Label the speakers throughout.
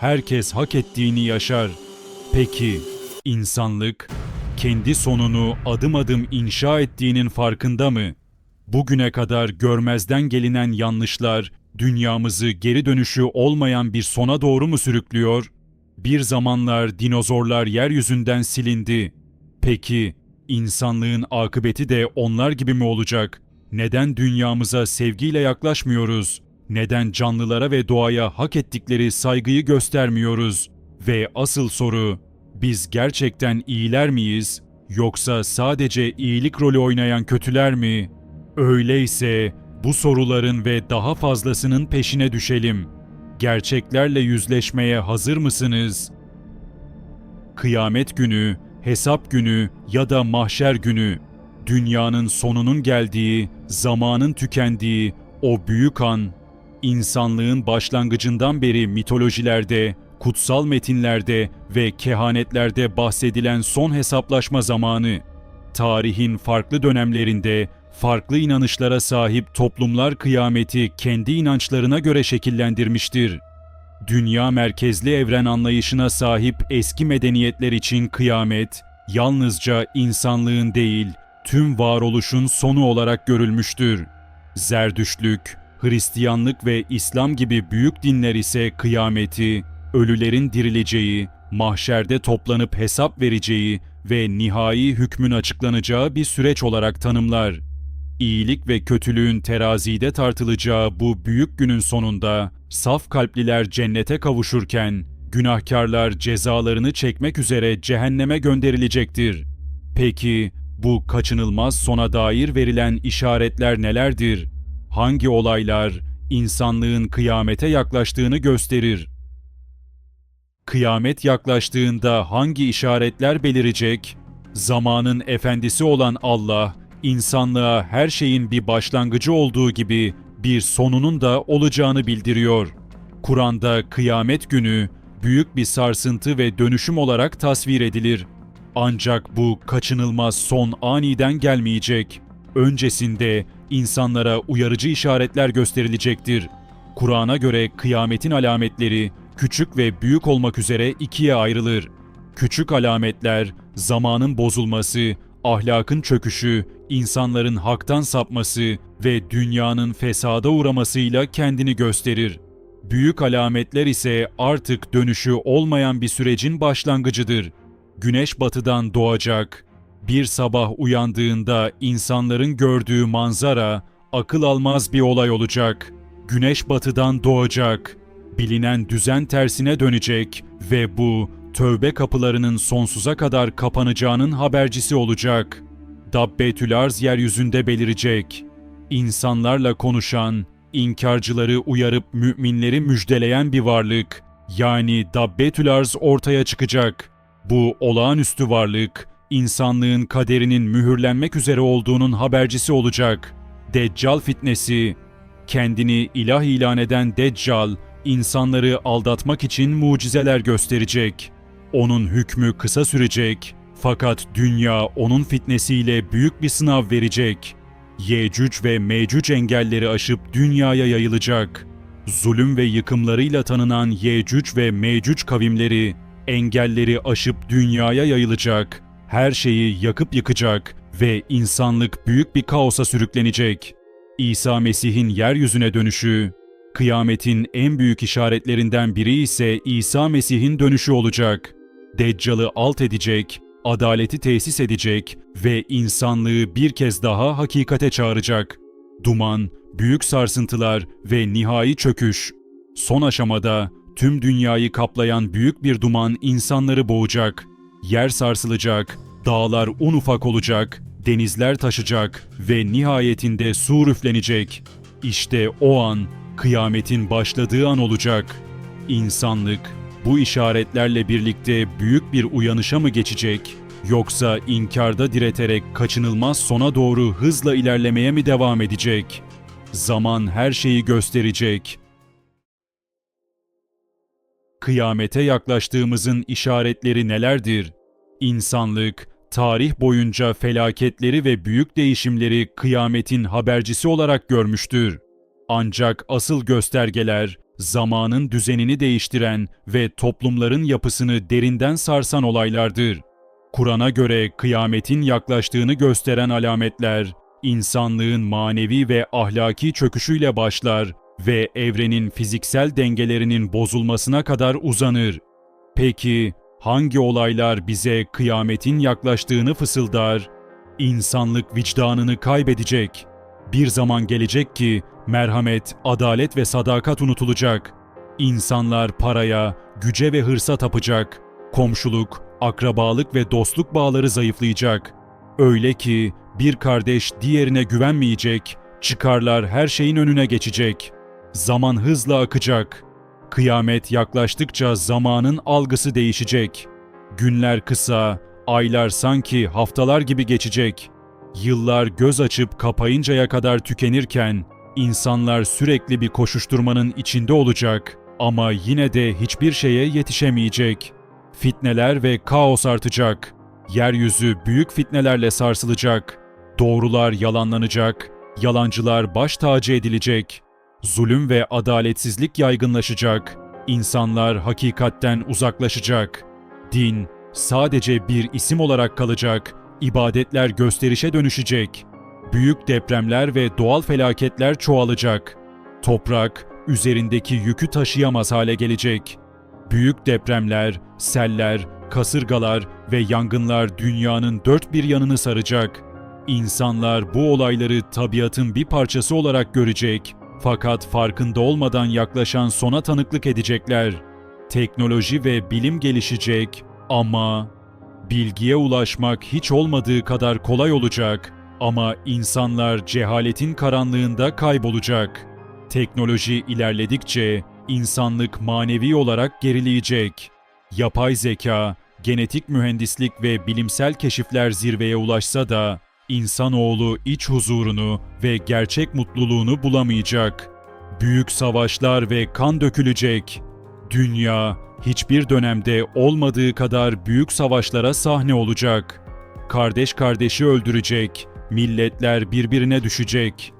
Speaker 1: herkes hak ettiğini yaşar. Peki insanlık kendi sonunu adım adım inşa ettiğinin farkında mı? Bugüne kadar görmezden gelinen yanlışlar dünyamızı geri dönüşü olmayan bir sona doğru mu sürüklüyor? Bir zamanlar dinozorlar yeryüzünden silindi. Peki insanlığın akıbeti de onlar gibi mi olacak? Neden dünyamıza sevgiyle yaklaşmıyoruz? Neden canlılara ve doğaya hak ettikleri saygıyı göstermiyoruz? Ve asıl soru, biz gerçekten iyiler miyiz? Yoksa sadece iyilik rolü oynayan kötüler mi? Öyleyse bu soruların ve daha fazlasının peşine düşelim. Gerçeklerle yüzleşmeye hazır mısınız? Kıyamet günü, hesap günü ya da mahşer günü, dünyanın sonunun geldiği, zamanın tükendiği o büyük an, insanlığın başlangıcından beri mitolojilerde, kutsal metinlerde ve kehanetlerde bahsedilen son hesaplaşma zamanı, tarihin farklı dönemlerinde farklı inanışlara sahip toplumlar kıyameti kendi inançlarına göre şekillendirmiştir. Dünya merkezli evren anlayışına sahip eski medeniyetler için kıyamet yalnızca insanlığın değil, tüm varoluşun sonu olarak görülmüştür. Zerdüştlük, Hristiyanlık ve İslam gibi büyük dinler ise kıyameti, ölülerin dirileceği, mahşerde toplanıp hesap vereceği ve nihai hükmün açıklanacağı bir süreç olarak tanımlar. İyilik ve kötülüğün terazide tartılacağı bu büyük günün sonunda saf kalpliler cennete kavuşurken günahkarlar cezalarını çekmek üzere cehenneme gönderilecektir. Peki bu kaçınılmaz sona dair verilen işaretler nelerdir? Hangi olaylar insanlığın kıyamete yaklaştığını gösterir? Kıyamet yaklaştığında hangi işaretler belirecek? Zamanın efendisi olan Allah, insanlığa her şeyin bir başlangıcı olduğu gibi bir sonunun da olacağını bildiriyor. Kur'an'da kıyamet günü büyük bir sarsıntı ve dönüşüm olarak tasvir edilir. Ancak bu kaçınılmaz son aniden gelmeyecek. Öncesinde insanlara uyarıcı işaretler gösterilecektir. Kur'an'a göre kıyametin alametleri küçük ve büyük olmak üzere ikiye ayrılır. Küçük alametler zamanın bozulması, ahlakın çöküşü, insanların haktan sapması ve dünyanın fesada uğramasıyla kendini gösterir. Büyük alametler ise artık dönüşü olmayan bir sürecin başlangıcıdır. Güneş batıdan doğacak. Bir sabah uyandığında insanların gördüğü manzara akıl almaz bir olay olacak. Güneş batıdan doğacak. Bilinen düzen tersine dönecek ve bu tövbe kapılarının sonsuza kadar kapanacağının habercisi olacak. Dabbetül Arz yeryüzünde belirecek. İnsanlarla konuşan, inkarcıları uyarıp müminleri müjdeleyen bir varlık, yani Dabbetül Arz ortaya çıkacak. Bu olağanüstü varlık, insanlığın kaderinin mühürlenmek üzere olduğunun habercisi olacak. Deccal fitnesi, kendini ilah ilan eden Deccal, insanları aldatmak için mucizeler gösterecek. Onun hükmü kısa sürecek fakat dünya onun fitnesiyle büyük bir sınav verecek. Yecüc ve Mecüc engelleri aşıp dünyaya yayılacak. Zulüm ve yıkımlarıyla tanınan Yecüc ve Mecüc kavimleri engelleri aşıp dünyaya yayılacak. Her şeyi yakıp yıkacak ve insanlık büyük bir kaosa sürüklenecek. İsa Mesih'in yeryüzüne dönüşü, kıyametin en büyük işaretlerinden biri ise İsa Mesih'in dönüşü olacak. Deccal'ı alt edecek, adaleti tesis edecek ve insanlığı bir kez daha hakikate çağıracak. Duman, büyük sarsıntılar ve nihai çöküş. Son aşamada tüm dünyayı kaplayan büyük bir duman insanları boğacak. Yer sarsılacak, dağlar un ufak olacak, denizler taşacak ve nihayetinde su üflenecek. İşte o an kıyametin başladığı an olacak. İnsanlık bu işaretlerle birlikte büyük bir uyanışa mı geçecek? Yoksa inkarda direterek kaçınılmaz sona doğru hızla ilerlemeye mi devam edecek? Zaman her şeyi gösterecek. Kıyamete yaklaştığımızın işaretleri nelerdir? İnsanlık, tarih boyunca felaketleri ve büyük değişimleri kıyametin habercisi olarak görmüştür. Ancak asıl göstergeler zamanın düzenini değiştiren ve toplumların yapısını derinden sarsan olaylardır. Kur'an'a göre kıyametin yaklaştığını gösteren alametler, insanlığın manevi ve ahlaki çöküşüyle başlar ve evrenin fiziksel dengelerinin bozulmasına kadar uzanır. Peki hangi olaylar bize kıyametin yaklaştığını fısıldar? İnsanlık vicdanını kaybedecek. Bir zaman gelecek ki merhamet, adalet ve sadakat unutulacak. İnsanlar paraya, güce ve hırsa tapacak. Komşuluk, akrabalık ve dostluk bağları zayıflayacak. Öyle ki bir kardeş diğerine güvenmeyecek, çıkarlar her şeyin önüne geçecek. Zaman hızla akacak. Kıyamet yaklaştıkça zamanın algısı değişecek. Günler kısa, aylar sanki haftalar gibi geçecek. Yıllar göz açıp kapayıncaya kadar tükenirken insanlar sürekli bir koşuşturmanın içinde olacak ama yine de hiçbir şeye yetişemeyecek. Fitneler ve kaos artacak. Yeryüzü büyük fitnelerle sarsılacak. Doğrular yalanlanacak, yalancılar baş tacı edilecek. Zulüm ve adaletsizlik yaygınlaşacak. İnsanlar hakikatten uzaklaşacak. Din sadece bir isim olarak kalacak. İbadetler gösterişe dönüşecek. Büyük depremler ve doğal felaketler çoğalacak. Toprak üzerindeki yükü taşıyamaz hale gelecek. Büyük depremler, seller, kasırgalar ve yangınlar dünyanın dört bir yanını saracak. İnsanlar bu olayları tabiatın bir parçası olarak görecek. Fakat farkında olmadan yaklaşan sona tanıklık edecekler. Teknoloji ve bilim gelişecek ama bilgiye ulaşmak hiç olmadığı kadar kolay olacak ama insanlar cehaletin karanlığında kaybolacak. Teknoloji ilerledikçe insanlık manevi olarak gerileyecek. Yapay zeka, genetik mühendislik ve bilimsel keşifler zirveye ulaşsa da insanoğlu iç huzurunu ve gerçek mutluluğunu bulamayacak. Büyük savaşlar ve kan dökülecek. Dünya hiçbir dönemde olmadığı kadar büyük savaşlara sahne olacak. Kardeş kardeşi öldürecek, milletler birbirine düşecek.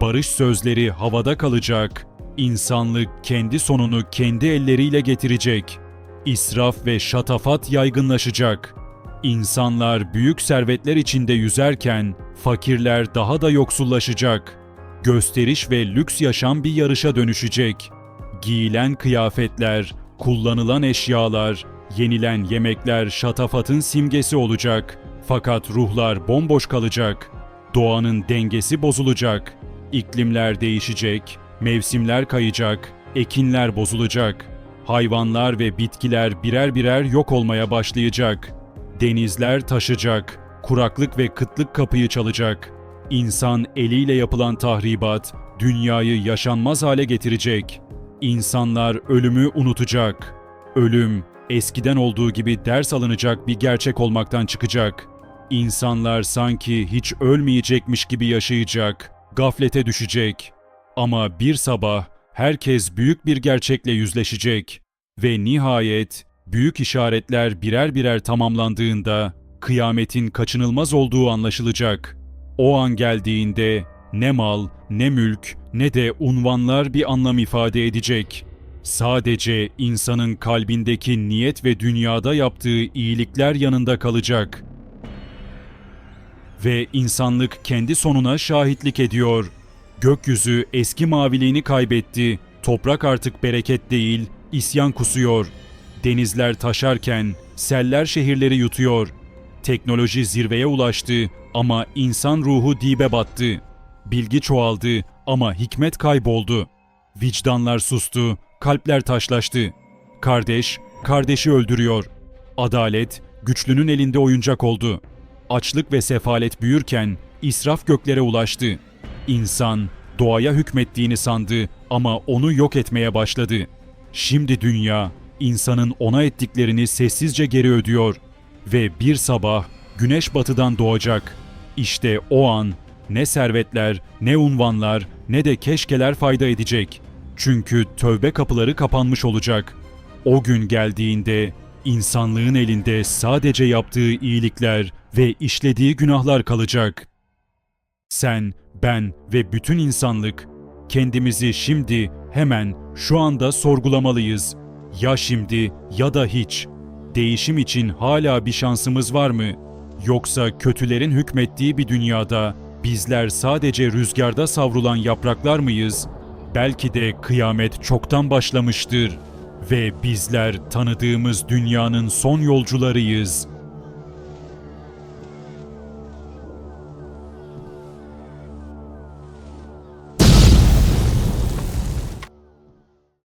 Speaker 1: Barış sözleri havada kalacak. İnsanlık kendi sonunu kendi elleriyle getirecek. İsraf ve şatafat yaygınlaşacak. İnsanlar büyük servetler içinde yüzerken fakirler daha da yoksullaşacak. Gösteriş ve lüks yaşam bir yarışa dönüşecek. Giyilen kıyafetler, kullanılan eşyalar, yenilen yemekler şatafatın simgesi olacak. Fakat ruhlar bomboş kalacak. Doğanın dengesi bozulacak. İklimler değişecek, mevsimler kayacak, ekinler bozulacak. Hayvanlar ve bitkiler birer birer yok olmaya başlayacak. Denizler taşacak, kuraklık ve kıtlık kapıyı çalacak. İnsan eliyle yapılan tahribat dünyayı yaşanmaz hale getirecek. İnsanlar ölümü unutacak. Ölüm eskiden olduğu gibi ders alınacak bir gerçek olmaktan çıkacak. İnsanlar sanki hiç ölmeyecekmiş gibi yaşayacak, gaflete düşecek. Ama bir sabah herkes büyük bir gerçekle yüzleşecek ve nihayet büyük işaretler birer birer tamamlandığında kıyametin kaçınılmaz olduğu anlaşılacak. O an geldiğinde ne mal, ne mülk, ne de unvanlar bir anlam ifade edecek. Sadece insanın kalbindeki niyet ve dünyada yaptığı iyilikler yanında kalacak. Ve insanlık kendi sonuna şahitlik ediyor. Gökyüzü eski maviliğini kaybetti. Toprak artık bereket değil, isyan kusuyor. Denizler taşarken seller şehirleri yutuyor. Teknoloji zirveye ulaştı ama insan ruhu dibe battı. Bilgi çoğaldı ama hikmet kayboldu. Vicdanlar sustu, kalpler taşlaştı. Kardeş, kardeşi öldürüyor. Adalet, güçlünün elinde oyuncak oldu. Açlık ve sefalet büyürken israf göklere ulaştı. İnsan doğaya hükmettiğini sandı ama onu yok etmeye başladı. Şimdi dünya insanın ona ettiklerini sessizce geri ödüyor ve bir sabah güneş batıdan doğacak. İşte o an ne servetler, ne unvanlar, ne de keşkeler fayda edecek. Çünkü tövbe kapıları kapanmış olacak. O gün geldiğinde insanlığın elinde sadece yaptığı iyilikler ve işlediği günahlar kalacak. Sen, ben ve bütün insanlık kendimizi şimdi hemen şu anda sorgulamalıyız. Ya şimdi ya da hiç. Değişim için hala bir şansımız var mı? Yoksa kötülerin hükmettiği bir dünyada bizler sadece rüzgarda savrulan yapraklar mıyız? Belki de kıyamet çoktan başlamıştır ve bizler tanıdığımız dünyanın son yolcularıyız.